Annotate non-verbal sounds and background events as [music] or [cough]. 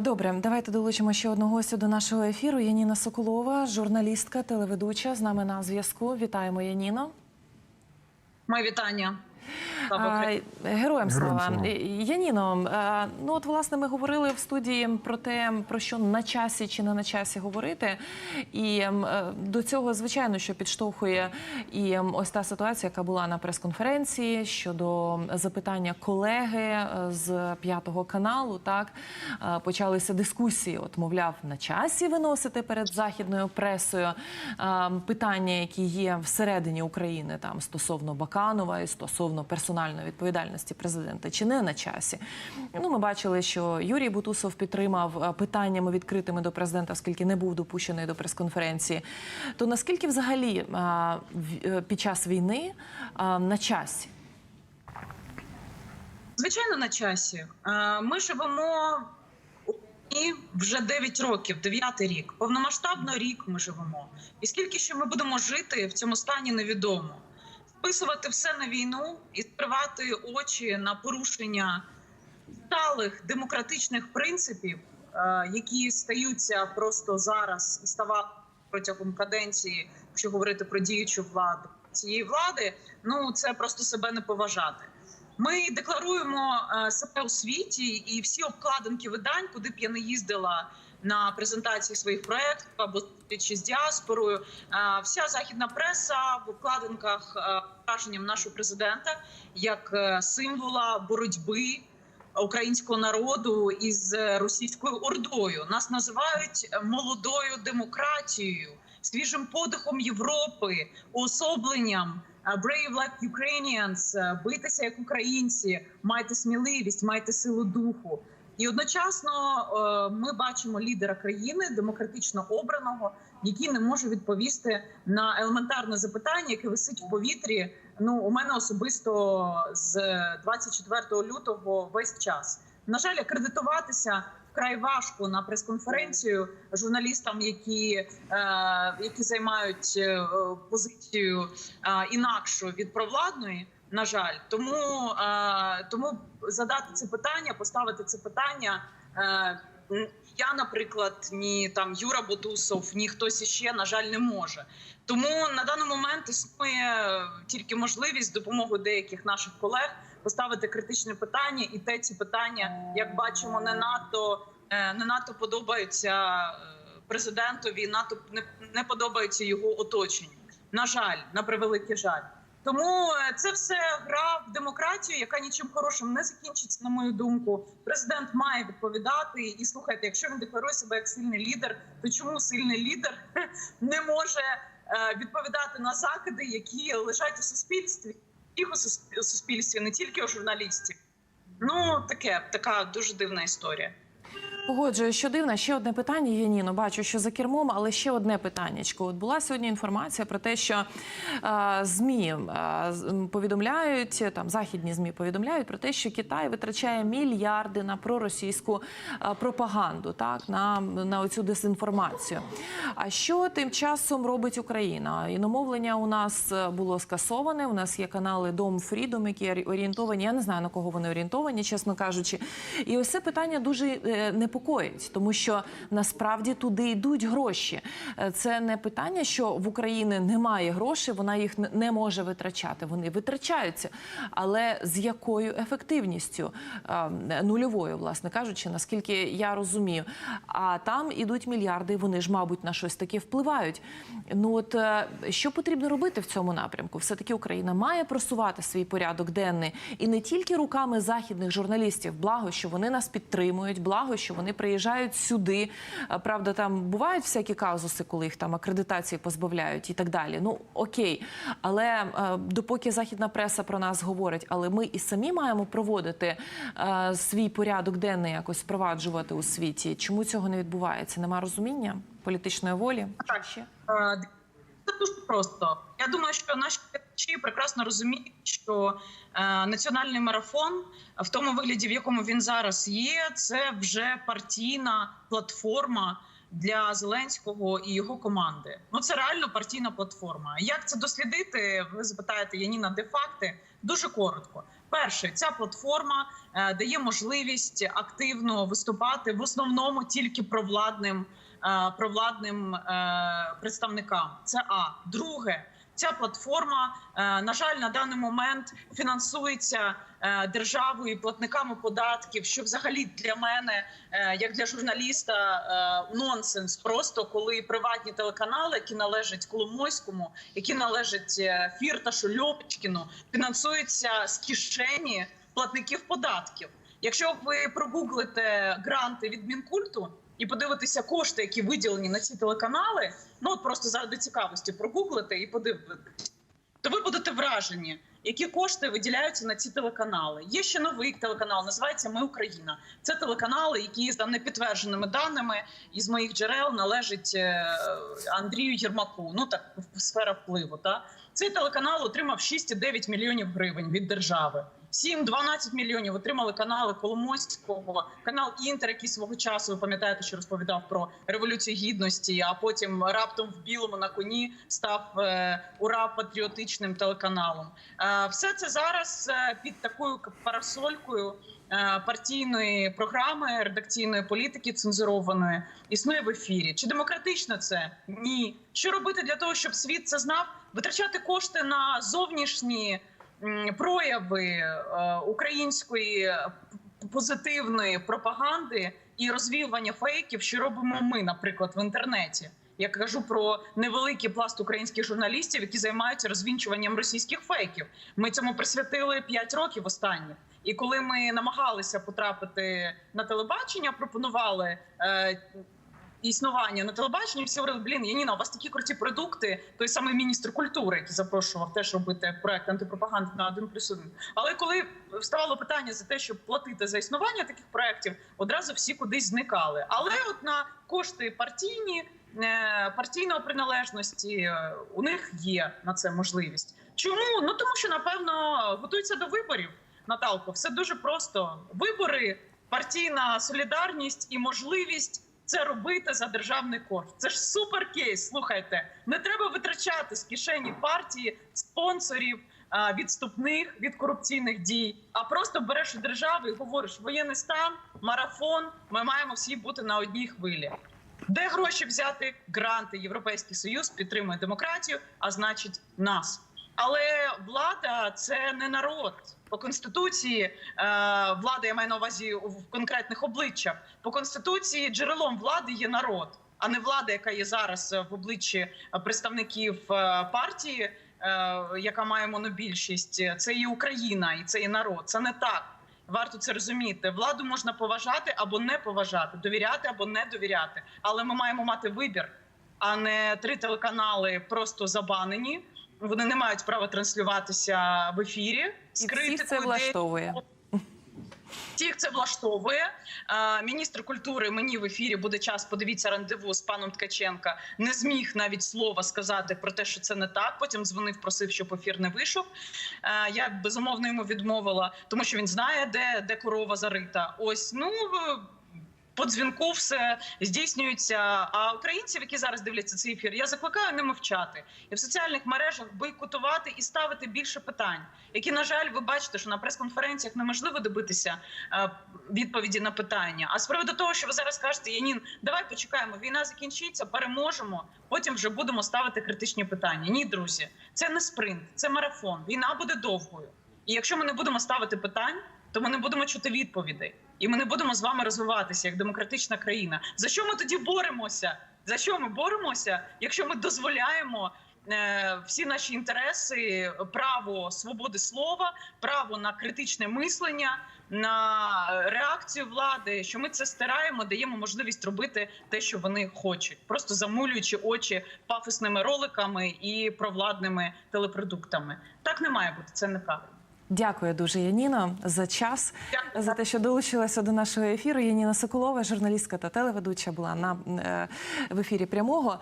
Добре, давайте долучимо ще одного гостя до нашого ефіру. Яніна Соколова, журналістка, телеведуча. З нами на зв'язку. Вітаємо, Яніно. Моє вітання. Героям слава. слава. Е, Яніно, ну от власне ми говорили в студії про те, про що на часі чи не на часі говорити. І е, до цього, звичайно, що підштовхує і ось та ситуація, яка була на прес-конференції щодо запитання колеги е, з п'ятого каналу. Так Е, почалися дискусії. От, мовляв, на часі виносити перед західною пресою е, питання, які є всередині України, там стосовно Баканова і стосовно персональної відповідальності президента, чи не на часі. Ну, ми бачили, що Юрій Бутусов підтримав е, питаннями відкритими до президента, оскільки не був допущений до прес-конференції. То наскільки взагалі е, е, під час війни на часі? Звичайно, на часі. Ми живемо війні вже 9 років, 9 рік. Повномасштабно рік ми живемо. І скільки ще ми будемо жити в цьому стані, невідомо. Списувати все на війну і скривати очі на порушення сталих демократичних принципів, е, які стаються просто зараз і ставали протягом каденції, якщо говорити про діючу владу цієї влади, ну це просто себе не поважати. Ми декларуємо е, себе у світі, і всі обкладинки видань, куди б я не їздила на презентації своїх проєктів або зустрічі з діаспорою. е, Вся західна преса в обкладинках враженням нашого президента як е, символа боротьби українського народу із російською ордою. Нас називають е, молодою демократією, свіжим подихом Європи, уособленням е, «Brave like Ukrainians», битися як українці, майте сміливість, майте силу духу. І одночасно ми бачимо лідера країни демократично обраного, який не може відповісти на елементарне запитання, яке висить в повітрі. Ну у мене особисто з 24 лютого весь час. На жаль, акредитуватися вкрай важко на прес-конференцію журналістам, які, е, які займають е, позицію е, інакшу від провладної. На жаль, тому, е, тому задати це питання, поставити це питання. Е, я, наприклад, ні там Юра Бутусов, ні хтось іще, на жаль, не може. Тому на даний момент існує тільки можливість допомогою деяких наших колег поставити критичне питання, і те ці питання, як бачимо, не надто е, не надто подобаються е, президентові, надто не, не подобаються його оточенню. На жаль, на превеликий жаль. Тому е, це все гра в демократію, яка нічим хорошим не закінчиться, на мою думку. Президент має відповідати. І слухайте, якщо він декларує себе як сильний лідер, то чому сильний лідер [laughs] не може е, відповідати на закиди, які лежать у суспільстві, їх у суспільстві, не тільки у журналістів. Ну таке така дуже дивна історія. Погоджую, що дивно. Ще одне питання, Яніно. Бачу, що за кермом, але ще одне питаннячко. От була сьогодні інформація про те, що е, змі е, повідомляють там західні змі повідомляють про те, що Китай витрачає мільярди на проросійську е, пропаганду, так на, на оцю дезінформацію. А що тим часом робить Україна? Іномовлення у нас е, було скасоване. У нас є канали Дом Фрідом, які орієнтовані. Я не знаю на кого вони орієнтовані, чесно кажучи. І ось це питання дуже е, непокоїть, тому що насправді туди йдуть гроші. Е, Це не питання, що в Україні немає грошей, вона їх не- може витрачати. Вони витрачаються, але з якою ефективністю Е, нульовою, власне кажучи, наскільки я розумію. А там ідуть мільярди, вони ж, мабуть, на щось таке впливають. Ну от е, що потрібно робити в цьому напрямку? Все таки Україна має просувати свій порядок денний і не тільки руками західних журналістів. Благо, що вони нас підтримують, благо, що вони приїжджають сюди. Е, Правда, там бувають всякі казуси, коли їх там акредитації позбавляють і так далі. Ну окей, але е, допоки західна преса про нас говорить, але ми і самі маємо проводити е, свій порядок денний, якось впроваджувати у світі. Чому цього не відбувається? Нема розуміння політичної волі? Так. Ще? Це дуже просто. Я думаю, що наші глядачі прекрасно розуміють, що е, національний марафон в тому вигляді, в якому він зараз є, це вже партійна платформа для Зеленського і його команди. Ну це реально партійна платформа. Як це дослідити? Ви запитаєте Яніна, де факти? Дуже коротко. Перше, ця платформа е, дає можливість активно виступати в основному тільки провладним е, провладним представникам. Це а друге. Ця платформа, е, на жаль, на даний момент фінансується е, державою і платниками податків, що взагалі для мене, е, як для журналіста, нонсенс. Просто коли приватні телеканали, які належать Коломойському, які належать Фірташу, Льопочкіну, фінансуються з кишені платників податків. Якщо ви прогуглите гранти від мінкульту і подивитеся кошти, які виділені на ці телеканали, ну от просто заради цікавості прогуглите і подивитесь, то ви будете вражені, які кошти виділяються на ці телеканали. Є ще новий телеканал, називається Ми Україна. Це телеканали, які за непідтвердженими даними із моїх джерел належать е, Андрію Єрмаку. Ну так сфера впливу. Та цей телеканал отримав 6,9 мільйонів гривень від держави. 7-12 мільйонів отримали канали Коломойського, канал Інтер, який свого часу ви пам'ятаєте, що розповідав про революцію гідності. А потім раптом в білому на коні став е, ура патріотичним телеканалом. Е, все це зараз е, під такою парасолькою партійної програми, редакційної політики цензурованої існує в ефірі. Чи демократично це? Ні. Що робити для того, щоб світ це знав? Витрачати кошти на зовнішні прояви е, української позитивної пропаганди і розвіювання фейків, що робимо ми, наприклад, в інтернеті. Я кажу про невеликий пласт українських журналістів, які займаються розвінчуванням російських фейків. Ми цьому присвятили 5 років останніх. І коли ми намагалися потрапити на телебачення, пропонували е, існування на телебаченні, всі говорили, блін, Яніна, у вас такі круті продукти. Той самий міністр культури, який запрошував теж робити проект антипропаганди на 1 плюс 1. Але коли вставало питання за те, щоб платити за існування таких проектів, одразу всі кудись зникали. Але от на кошти партійні. е, Партійної приналежності е, у них є на це можливість. Чому? Ну тому що напевно готуються до виборів. Наталко, все дуже просто. Вибори, партійна солідарність і можливість це робити за державний кошт. Це ж супер кейс. Слухайте, не треба витрачати з кишені партії спонсорів. Відступних від корупційних дій, а просто береш від держави і говориш: воєнний стан, марафон. Ми маємо всі бути на одній хвилі. Де гроші взяти? Гранти. Європейський союз підтримує демократію, а значить, нас. Але влада це не народ. По конституції е, влада, я маю на увазі в конкретних обличчях. По конституції джерелом влади є народ, а не влада, яка є зараз в обличчі представників е, партії, е, яка має монобільшість. Це і Україна, і це і народ. Це не так. Варто це розуміти. Владу можна поважати або не поважати, довіряти або не довіряти. Але ми маємо мати вибір, а не три телеканали просто забанені. Вони не мають права транслюватися в ефірі. З І всіх це влаштовує. Всіх це влаштовує. Міністр культури мені в ефірі буде час. Подивіться рандеву з паном Ткаченка. Не зміг навіть слова сказати про те, що це не так. Потім дзвонив, просив, щоб ефір не вийшов. Я безумовно йому відмовила, тому що він знає, де, де корова зарита. Ось ну. По дзвінку все здійснюється. А українців, які зараз дивляться цей ефір, я закликаю не мовчати і в соціальних мережах бойкотувати і ставити більше питань, які на жаль, ви бачите, що на прес-конференціях неможливо добитися е, відповіді на питання. А з приводу того, що ви зараз кажете, Янін, давай почекаємо. Війна закінчиться, переможемо. Потім вже будемо ставити критичні питання. Ні, друзі, це не спринт, це марафон. Війна буде довгою. І якщо ми не будемо ставити питань, то ми не будемо чути відповідей, і ми не будемо з вами розвиватися як демократична країна. За що ми тоді боремося? За що ми боремося, якщо ми дозволяємо е, всі наші інтереси, право свободи слова, право на критичне мислення, на реакцію влади, що ми це стираємо, даємо можливість робити те, що вони хочуть, просто замулюючи очі пафосними роликами і провладними телепродуктами. Так не має бути. Це неправильно. Дякую дуже, Яніно, за час, Дякую. за те, що долучилася до нашого ефіру. Яніна Соколова, журналістка та телеведуча, була на е, в ефірі прямого.